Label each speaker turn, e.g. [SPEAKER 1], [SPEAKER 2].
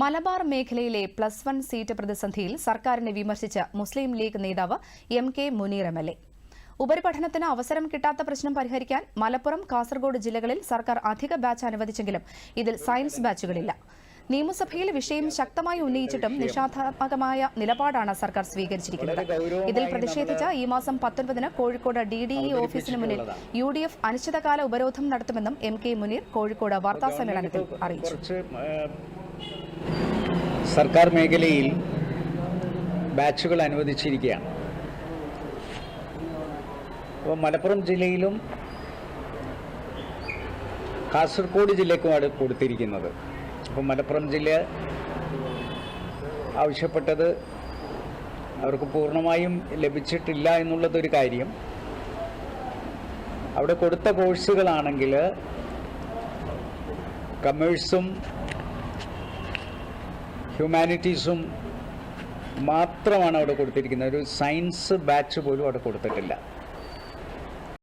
[SPEAKER 1] മലബാർ മേഖലയിലെ plus one seat പ്രതിസന്ധിയിൽ സർക്കാരിനെ വിമർശിച്ച മുസ്ലിം ലീഗ് നേതാവ് M K Muneer M L A. ഉപരിപഠനത്തിന് അവസരം കിട്ടാത്ത പ്രശ്നം പരിഹരിക്കാൻ മലപ്പുറം കാസർഗോഡ് ജില്ലകളിൽ സർക്കാർ അധിക ബാച്ച് അനുവദിച്ചെങ്കിലും ഇതിൽ സയൻസ് ബാച്ചുകളില്ല. നിയമസഭയിൽ വിഷയം ശക്തമായി ഉന്നയിച്ചിട്ടും നിഷേധാത്മകമായ നിലപാടാണ് സർക്കാർ സ്വീകരിച്ചിരിക്കുന്നത്. ഇതിൽ പ്രതിഷേധിച്ച് ഈ മാസം പത്തൊൻപതിന് കോഴിക്കോട് ഡി ഡി ഇ ഓഫീസിന് മുന്നിൽ യു ഡി എഫ് അനിശ്ചിതകാല ഉപരോധം നടത്തുമെന്നും എം കെ മുനീർ കോഴിക്കോട് വാർത്താസമ്മേളനത്തിൽ അറിയിച്ചു.
[SPEAKER 2] സർക്കാർ മേഖലയിൽ ബാച്ചുകൾ അനുവദിച്ചിരിക്കുകയാണ്. അപ്പോൾ മലപ്പുറം ജില്ലയിലും കാസർഗോഡ് ജില്ലക്കുമാണ് കൊടുത്തിരിക്കുന്നത്. അപ്പോൾ മലപ്പുറം ജില്ല ആവശ്യപ്പെട്ടത് അവർക്ക് പൂർണമായും ലഭിച്ചിട്ടില്ല എന്നുള്ളതൊരു കാര്യം. അവിടെ കൊടുത്ത കോഴ്സുകളാണെങ്കിൽ കമേഴ്സും ഹ്യൂമാനിറ്റീസും മാത്രമാണ് അവിടെ കൊടുത്തിരിക്കുന്നത്. ഒരു സയൻസ് ബാച്ച് പോലും അവിടെ കൊടുത്തിട്ടില്ല.